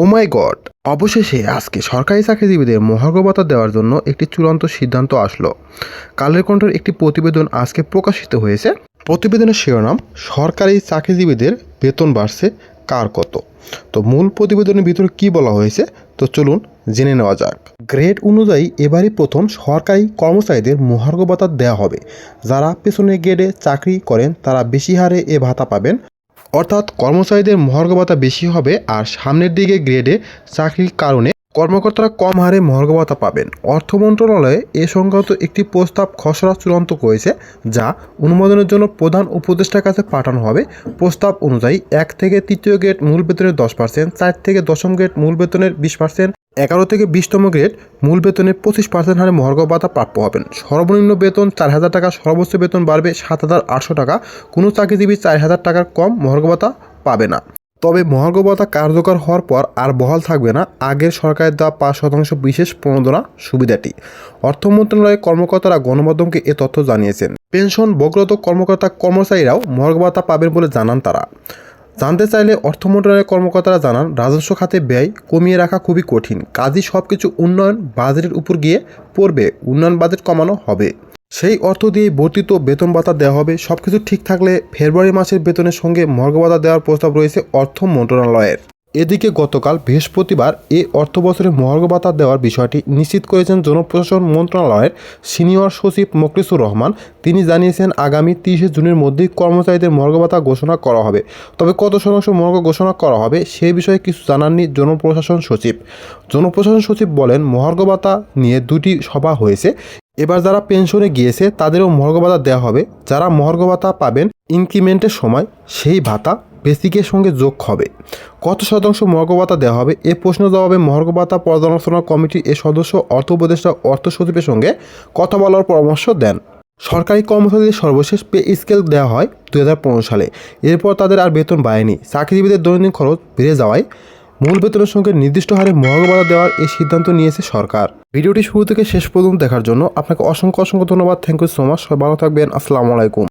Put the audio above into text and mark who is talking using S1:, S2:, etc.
S1: ও মাই god অবশেষে আজকে সরকারি চাকরিজীবীদের মহার্ঘ ভাতা দেওয়ার জন্য একটি চূড়ান্ত সিদ্ধান্ত আসলো। কালের কণ্ঠের একটি প্রতিবেদন আজকে প্রকাশিত হয়েছে। প্রতিবেদনের শিরোনাম, সরকারি চাকরিজীবীদের বেতন বাড়ছে কার কত? তো মূল প্রতিবেদনের ভিতরে কি বলা হয়েছে? তো চলুন জেনে নেওয়া যাক। গ্রেড অনুযায়ী এবারই প্রথম সরকারি কর্মচারীদের মহার্ঘ ভাতা দেওয়া হবে। যারা পেছনের গ্রেডে চাকরি করেন, তারা বেশি হারে এ ভাতা পাবেন। অর্থাৎ কর্মচারীদের মহার্ঘ ভাতা বেশি হবে আর সামনের দিকে গ্রেডে চাকরির কারণে কর্মকর্তারা কম হারে মহার্ঘ ভাতা পাবেন। অর্থ মন্ত্রণালয়ে এ সংক্রান্ত একটি প্রস্তাব খসড়া চূড়ান্ত করেছে, যা অনুমোদনের জন্য প্রধান উপদেষ্টার কাছে পাঠানো হবে। প্রস্তাব অনুযায়ী এক থেকে তৃতীয় গ্রেড মূল বেতনের দশ পার্সেন্ট, চার থেকে দশম গ্রেড মূল বেতনের বিশ পার্সেন্ট, এগারো থেকে বিশতম গ্রেড মূল বেতনের পঁচিশ পার্সেন্ট হারে মহার্ঘ ভাতা প্রাপ্য হবেন। সর্বনিম্ন বেতন চার হাজার টাকা, সর্বোচ্চ বেতন বাড়বে সাত হাজার আটশো টাকা। কোনো চাকরিজীবী চার হাজার টাকার কম মহার্ঘ ভাতা পাবে না। তবে মহার্ঘ ভাতা কার্যকর হওয়ার পর আর বহাল থাকবে না। আগের সরকারের দেওয়া পাঁচ শতাংশ বিশেষ প্রণোদনা সুবিধাটি। অর্থ মন্ত্রণালয়ের কর্মকর্তারা গণমাধ্যমকে এ তথ্য জানিয়েছেন। পেনশন, বগ্রত কর্মকর্তা, কর্মচারীরাও মহার্ঘ ভাতা পাবেন বলে জানান তারা। জানতে চাইলে অর্থ মন্ত্রণালয়ের কর্মকর্তারা জানান, রাজস্ব খাতে ব্যয় কমিয়ে রাখা খুবই কঠিন। কাজই সব কিছু উন্নয়ন, বাজেটের উপর গিয়ে পড়বে। উন্নয়ন, বাজেট কমানো হবে। সেই অর্থ দিয়ে বর্ধিত বেতন ভাতা দেওয়া হবে। সব কিছু ঠিক থাকলে ফেব্রুয়ারি মাসের বেতনের সঙ্গে মর্গ ভাতা দেওয়ার প্রস্তাব রয়েছে অর্থ মন্ত্রণালয়ের। এদিকে গতকাল বৃহস্পতিবার এ অর্থ বছরে মহার্ঘ ভাতা দেওয়ার বিষয়টি নিশ্চিত করেছেন জনপ্রশাসন মন্ত্রণালয়ের সিনিয়র সচিব মোকলিসুর রহমান। তিনি জানিয়েছেন, আগামী তিরিশে জুনের মধ্যেই কর্মচারীদের মহার্ঘ ভাতা ঘোষণা করা হবে। তবে কত শতাংশ মহার্ঘ ঘোষণা করা হবে সে বিষয়ে কিছু জানাননি জনপ্রশাসন সচিব। জনপ্রশাসন সচিব বলেন মহার্ঘ ভাতা নিয়ে দুটি সভা হয়েছে। এবার যারা পেনশনে গিয়েছে, তাদেরও মহার্ঘ ভাতা দেওয়া হবে। যারা মহার্ঘ ভাতা পাবেন ইনক্রিমেন্টের সময়, সেই ভাতা বেসিকের সঙ্গে যোগ হবে। কত শতাংশ মহার্ঘ ভাতা দেওয়া হবে? এ প্রশ্ন জবাবে মহার্ঘ ভাতা পর্যালোচনা কমিটির এ সদস্য, অর্থ উপদেষ্টা, অর্থ সচিবের সঙ্গে কথা বলার পরামর্শ দেন। সরকারি কর্মচারীদের সর্বশেষ পে স্কেল দেওয়া হয় দু হাজার পনেরো সালে। এরপর তাদের আর বেতন বাড়েনি। চাকরিজীবীদের দৈনন্দিন খরচ বেড়ে যাওয়ায় মূল বেতনের সঙ্গে নির্দিষ্ট হারে মহার্ঘ দেওয়ার এই সিদ্ধান্ত নিয়েছে সরকার। ভিডিওটি শুরু থেকে শেষ পর্যন্ত দেখার জন্য আপনাকে অসংখ্য অসংখ্য ধন্যবাদ। থ্যাংক ইউ সো মাচ সবাই ভালো থাকবেন। আসসালামু আলাইকুম।